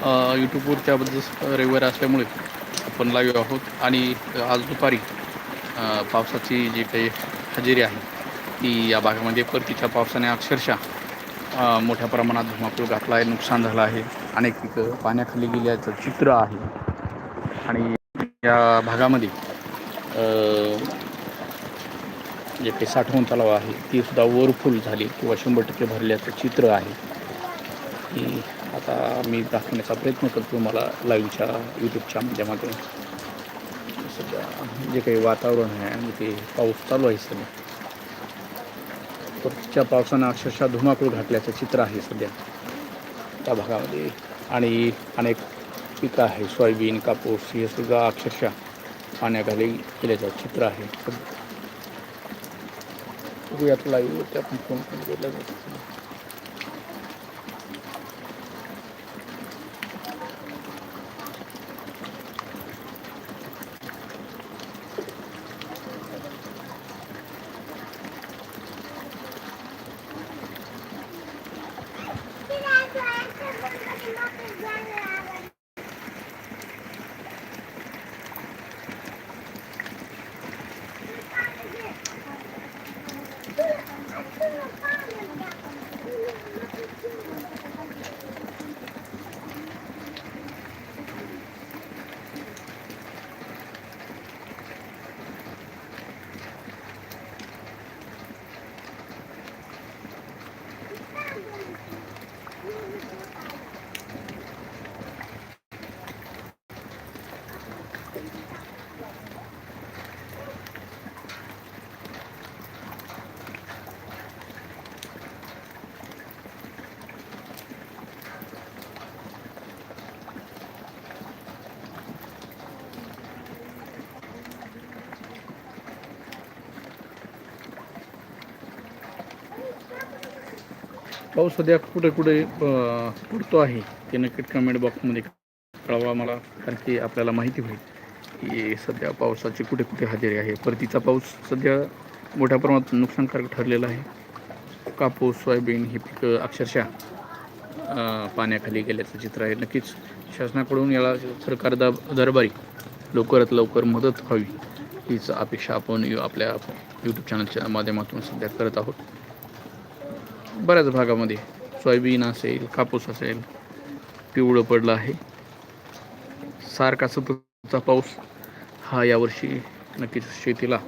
यूट्यूबवर त्याबद्दल रविवार असल्यामुळे आपण लाईव्ह आहोत. आणि आज दुपारी पावसाची जी काही हजेरी आहे ती या भागामध्ये परतीच्या पावसाने अक्षरशः मोठ्या प्रमाणात धुमाकूळ घातला आहे नुकसान झालं आहे. अनेक पिकं पाण्याखाली गेल्याचं चित्र आहे. आणि या भागामध्ये जे काही साठवण तलाव आहे ती सुद्धा ओव्हरफुल झाली किंवा शंभर टक्के भरल्याचं चित्र आहे. की आता मी दाखवण्याचा प्रयत्न करतो मला लाईव्हच्या यूट्यूबच्या माध्यमातून. सध्या जे काही वातावरण आहे आणि ते पाऊस चालू आहे सध्या. परतीच्या पावसानं अक्षरशः धुमाकूळ घातल्याचं चित्र आहे सध्या. त्या भागामध्ये आणि अनेक पिकं आहे. सोयाबीन कापूस हे सुद्धा अक्षरशः पाण्याखाली केल्याचं चित्र आहे. बघूयात लाईव्हवरती आपण फोन पण केला जातं 这么大的家伙 पाऊस सध्या कुठे कुठे पडतो आहे ते नक्की कमेंट बॉक्समध्ये कळवा मला कारण की आपल्याला माहिती होईल की सध्या पावसाची कुठे कुठे हजेरी आहे. परतीचा पाऊस सध्या मोठ्या प्रमाणात नुकसानकारक ठरलेला आहे. कापूस सोयाबीन ही पिकं अक्षरशः पाण्याखाली गेल्याचं चित्र आहे. नक्कीच शासनाकडून याला सरकार दा दरबारी लवकरात लवकर मदत व्हावी हीच अपेक्षा आपण आपल्या यूट्यूब चॅनलच्या माध्यमातून सध्या करत आहोत. बऱ्याच भागामध्ये सोयाबीन असेल कापूस असेल पिवळं पडलं आहे. सारखा सततचा पाऊस हा यावर्षी नक्कीच शेतीला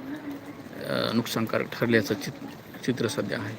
नुकसानकारक ठरल्याचं चित चित्र सध्या आहे.